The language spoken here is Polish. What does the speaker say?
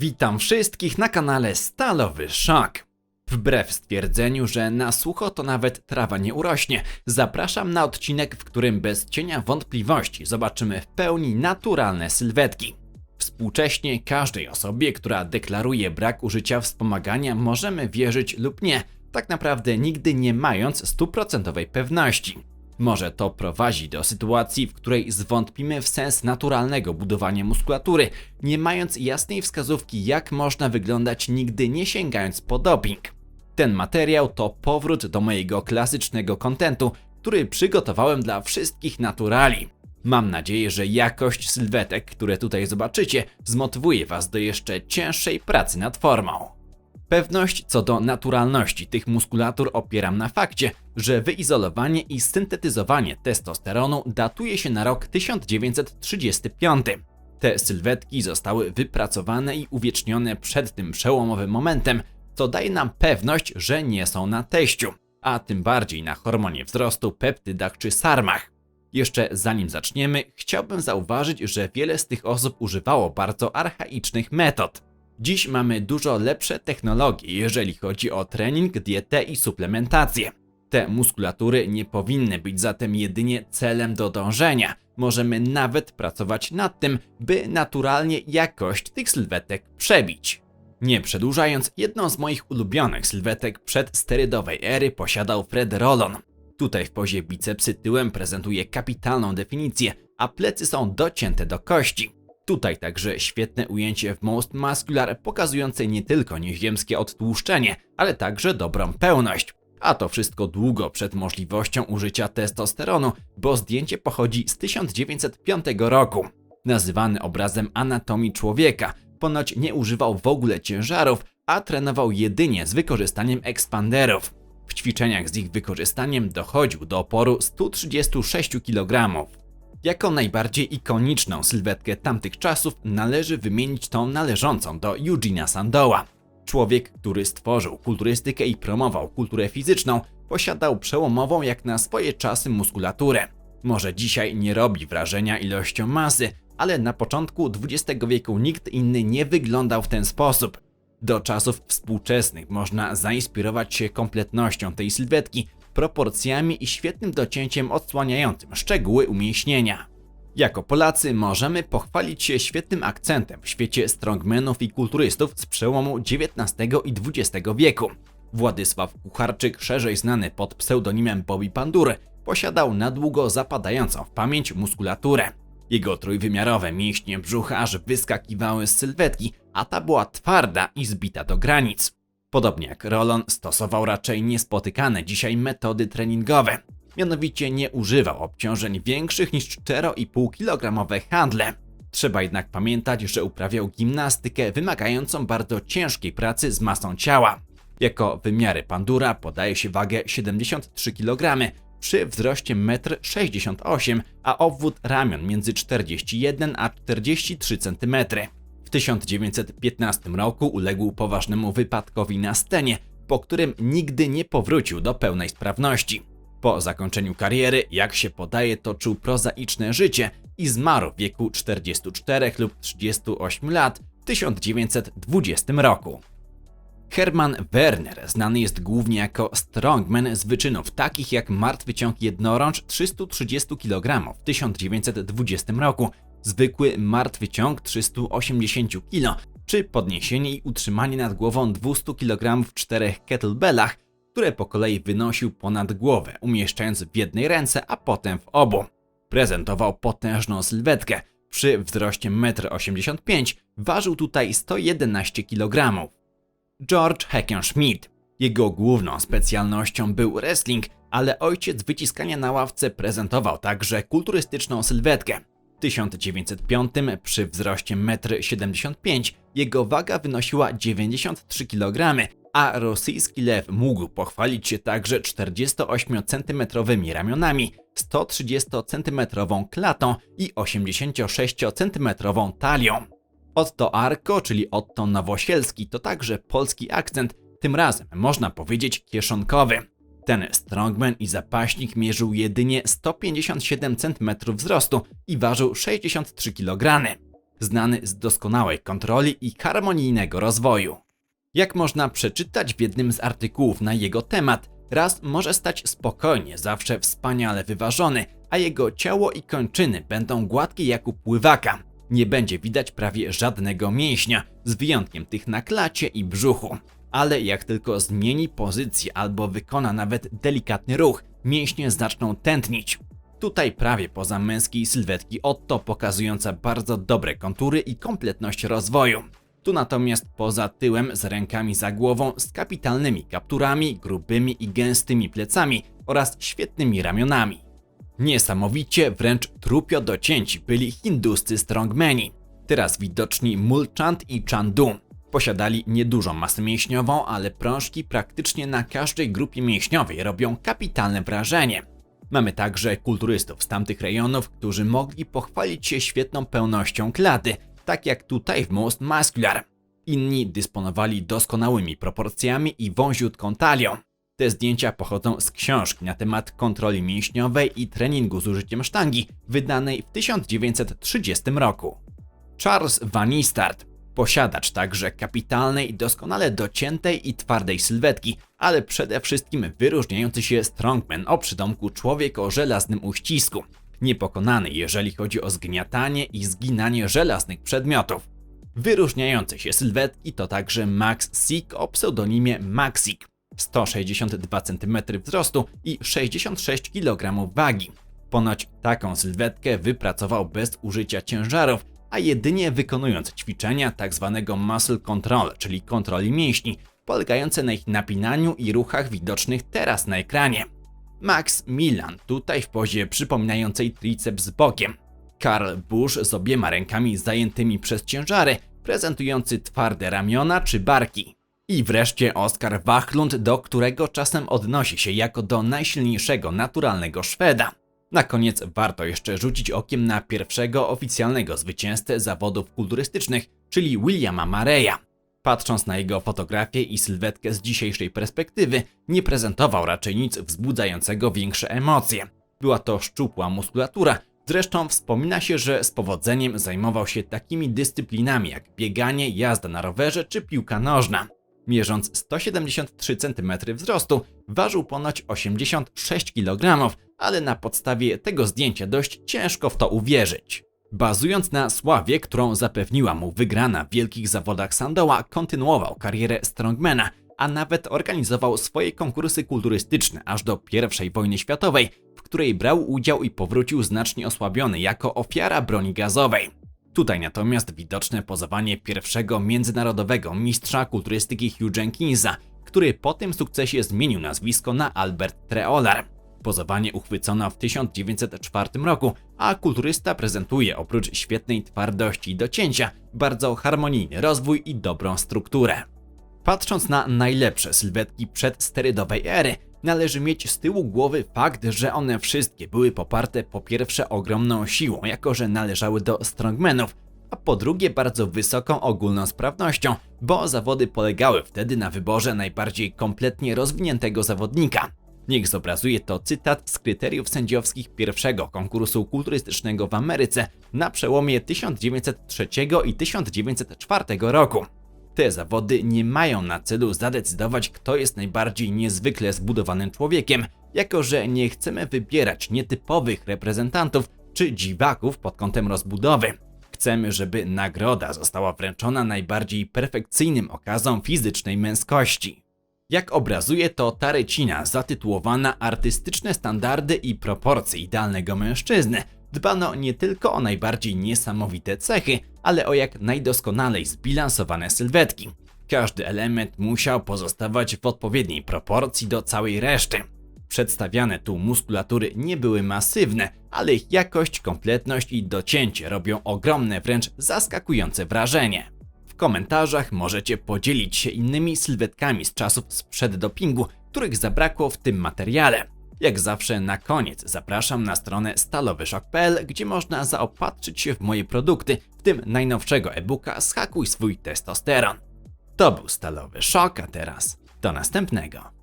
Witam wszystkich na kanale Stalowy Szok. Wbrew stwierdzeniu, że na sucho to nawet trawa nie urośnie, zapraszam na odcinek, w którym bez cienia wątpliwości zobaczymy w pełni naturalne sylwetki. Współcześnie każdej osobie, która deklaruje brak użycia wspomagania, możemy wierzyć lub nie, tak naprawdę nigdy nie mając stuprocentowej pewności. Może to prowadzi do sytuacji, w której zwątpimy w sens naturalnego budowania muskulatury, nie mając jasnej wskazówki, jak można wyglądać nigdy nie sięgając po doping. Ten materiał to powrót do mojego klasycznego kontentu, który przygotowałem dla wszystkich naturali. Mam nadzieję, że jakość sylwetek, które tutaj zobaczycie, zmotywuje Was do jeszcze cięższej pracy nad formą. Pewność co do naturalności tych muskulatur opieram na fakcie, że wyizolowanie i syntetyzowanie testosteronu datuje się na rok 1935. Te sylwetki zostały wypracowane i uwiecznione przed tym przełomowym momentem, co daje nam pewność, że nie są na teściu, a tym bardziej na hormonie wzrostu, peptydach czy sarmach. Jeszcze zanim zaczniemy, chciałbym zauważyć, że wiele z tych osób używało bardzo archaicznych metod. Dziś mamy dużo lepsze technologie, jeżeli chodzi o trening, dietę i suplementację. Te muskulatury nie powinny być zatem jedynie celem do dążenia. Możemy nawet pracować nad tym, by naturalnie jakość tych sylwetek przebić. Nie przedłużając, jedną z moich ulubionych sylwetek przedsterydowej ery posiadał Fred Rollon. Tutaj w pozie bicepsy tyłem prezentuje kapitalną definicję, a plecy są docięte do kości. Tutaj także świetne ujęcie w Most Muscular pokazujące nie tylko nieziemskie odtłuszczenie, ale także dobrą pełność. A to wszystko długo przed możliwością użycia testosteronu, bo zdjęcie pochodzi z 1905 roku. Nazywany obrazem anatomii człowieka, ponoć nie używał w ogóle ciężarów, a trenował jedynie z wykorzystaniem ekspanderów. W ćwiczeniach z ich wykorzystaniem dochodził do oporu 136 kg. Jako najbardziej ikoniczną sylwetkę tamtych czasów należy wymienić tą należącą do Eugena Sandowa. Człowiek, który stworzył kulturystykę i promował kulturę fizyczną, posiadał przełomową jak na swoje czasy muskulaturę. Może dzisiaj nie robi wrażenia ilością masy, ale na początku XX wieku nikt inny nie wyglądał w ten sposób. Do czasów współczesnych można zainspirować się kompletnością tej sylwetki, proporcjami i świetnym docięciem odsłaniającym szczegóły umieśnienia. Jako Polacy możemy pochwalić się świetnym akcentem w świecie strongmenów i kulturystów z przełomu XIX i XX wieku. Władysław Kucharczyk, szerzej znany pod pseudonimem Bobby Pandur, posiadał na długo zapadającą w pamięć muskulaturę. Jego trójwymiarowe mięśnie brzucha aż wyskakiwały z sylwetki, a ta była twarda i zbita do granic. Podobnie jak Rolon stosował raczej niespotykane dzisiaj metody treningowe. Mianowicie nie używał obciążeń większych niż 4,5 kg handle. Trzeba jednak pamiętać, że uprawiał gimnastykę wymagającą bardzo ciężkiej pracy z masą ciała. Jako wymiary pandura podaje się wagę 73 kg przy wzroście 1,68 m, a obwód ramion między 41 a 43 cm. W 1915 roku uległ poważnemu wypadkowi na scenie, po którym nigdy nie powrócił do pełnej sprawności. Po zakończeniu kariery, jak się podaje, toczył prozaiczne życie i zmarł w wieku 44 lub 38 lat w 1920 roku. Hermann Werner znany jest głównie jako strongman z wyczynów takich jak martwy ciąg jednorącz 330 kg w 1920 roku, zwykły martwy ciąg 380 kg, czy podniesienie i utrzymanie nad głową 200 kg w czterech kettlebellach, które po kolei wynosił ponad głowę, umieszczając w jednej ręce, a potem w obu. Prezentował potężną sylwetkę. Przy wzroście 1,85 m ważył tutaj 111 kg. George Hackenschmidt. Jego główną specjalnością był wrestling, ale ojciec wyciskania na ławce prezentował także kulturystyczną sylwetkę. W 1905 przy wzroście 1,75 m jego waga wynosiła 93 kg, a rosyjski lew mógł pochwalić się także 48-centymetrowymi ramionami, 130-centymetrową klatą i 86-centymetrową talią. Otto Arko, czyli Otto Nowosielski, to także polski akcent, tym razem można powiedzieć kieszonkowy. Ten strongman i zapaśnik mierzył jedynie 157 cm wzrostu i ważył 63 kg. znany z doskonałej kontroli i harmonijnego rozwoju. Jak można przeczytać w jednym z artykułów na jego temat, raz może stać spokojnie, zawsze wspaniale wyważony, a jego ciało i kończyny będą gładkie jak u pływaka. Nie będzie widać prawie żadnego mięśnia, z wyjątkiem tych na klacie i brzuchu. Ale jak tylko zmieni pozycję albo wykona nawet delikatny ruch, mięśnie zaczną tętnić. Tutaj prawie poza męskiej sylwetki Otto pokazująca bardzo dobre kontury i kompletność rozwoju. Tu natomiast poza tyłem z rękami za głową z kapitalnymi kapturami, grubymi i gęstymi plecami oraz świetnymi ramionami. Niesamowicie wręcz trupio docięci byli hinduscy strongmeni. Teraz widoczni Mulchand i Chandu. Posiadali niedużą masę mięśniową, ale prążki praktycznie na każdej grupie mięśniowej robią kapitalne wrażenie. Mamy także kulturystów z tamtych rejonów, którzy mogli pochwalić się świetną pełnością klaty, tak jak tutaj w Most Muscular. Inni dysponowali doskonałymi proporcjami i wąziutką talią. Te zdjęcia pochodzą z książki na temat kontroli mięśniowej i treningu z użyciem sztangi, wydanej w 1930 roku. Charles Vanistard, posiadacz także kapitalnej, doskonale dociętej i twardej sylwetki, ale przede wszystkim wyróżniający się strongman o przydomku człowiek o żelaznym uścisku. Niepokonany jeżeli chodzi o zgniatanie i zginanie żelaznych przedmiotów. Wyróżniające się sylwetki to także Max Sik o pseudonimie Maxik. 162 cm wzrostu i 66 kg wagi. Ponoć taką sylwetkę wypracował bez użycia ciężarów, a jedynie wykonując ćwiczenia tzw. muscle control, czyli kontroli mięśni, polegające na ich napinaniu i ruchach widocznych teraz na ekranie. Max Milan tutaj w pozie przypominającej triceps bokiem. Karl Busch z obiema rękami zajętymi przez ciężary, prezentujący twarde ramiona czy barki. I wreszcie Oskar Wachlund, do którego czasem odnosi się jako do najsilniejszego naturalnego Szweda. Na koniec warto jeszcze rzucić okiem na pierwszego oficjalnego zwycięzcę zawodów kulturystycznych, czyli Williama Mareya. Patrząc na jego fotografię i sylwetkę z dzisiejszej perspektywy, nie prezentował raczej nic wzbudzającego większe emocje. Była to szczupła muskulatura, zresztą wspomina się, że z powodzeniem zajmował się takimi dyscyplinami jak bieganie, jazda na rowerze czy piłka nożna. Mierząc 173 cm wzrostu, ważył ponoć 86 kg, ale na podstawie tego zdjęcia dość ciężko w to uwierzyć. Bazując na sławie, którą zapewniła mu wygrana w wielkich zawodach Sandoła, kontynuował karierę strongmana, a nawet organizował swoje konkursy kulturystyczne aż do I wojny światowej, w której brał udział i powrócił znacznie osłabiony jako ofiara broni gazowej. Tutaj natomiast widoczne pozowanie pierwszego międzynarodowego mistrza kulturystyki Hugh Jenkinsa, który po tym sukcesie zmienił nazwisko na Albert Treolar. Pozowanie uchwycono w 1904 roku, a kulturysta prezentuje oprócz świetnej twardości i docięcia bardzo harmonijny rozwój i dobrą strukturę. Patrząc na najlepsze sylwetki przedsterydowej ery, należy mieć z tyłu głowy fakt, że one wszystkie były poparte po pierwsze ogromną siłą, jako że należały do strongmenów, a po drugie bardzo wysoką ogólną sprawnością, bo zawody polegały wtedy na wyborze najbardziej kompletnie rozwiniętego zawodnika. Niech zobrazuje to cytat z kryteriów sędziowskich pierwszego konkursu kulturystycznego w Ameryce na przełomie 1903 i 1904 roku. Te zawody nie mają na celu zadecydować, kto jest najbardziej niezwykle zbudowanym człowiekiem, jako że nie chcemy wybierać nietypowych reprezentantów czy dziwaków pod kątem rozbudowy. Chcemy, żeby nagroda została wręczona najbardziej perfekcyjnym okazom fizycznej męskości. Jak obrazuje to Tarecina zatytułowana Artystyczne standardy i proporcje idealnego mężczyzny, dbano nie tylko o najbardziej niesamowite cechy, ale o jak najdoskonalej zbilansowane sylwetki. Każdy element musiał pozostawać w odpowiedniej proporcji do całej reszty. Przedstawiane tu muskulatury nie były masywne, ale ich jakość, kompletność i docięcie robią ogromne, wręcz zaskakujące wrażenie. W komentarzach możecie podzielić się innymi sylwetkami z czasów sprzed dopingu, których zabrakło w tym materiale. Jak zawsze na koniec zapraszam na stronę stalowyszok.pl, gdzie można zaopatrzyć się w moje produkty, w tym najnowszego e-booka Schakuj swój testosteron. To był Stalowy Szok, a teraz do następnego.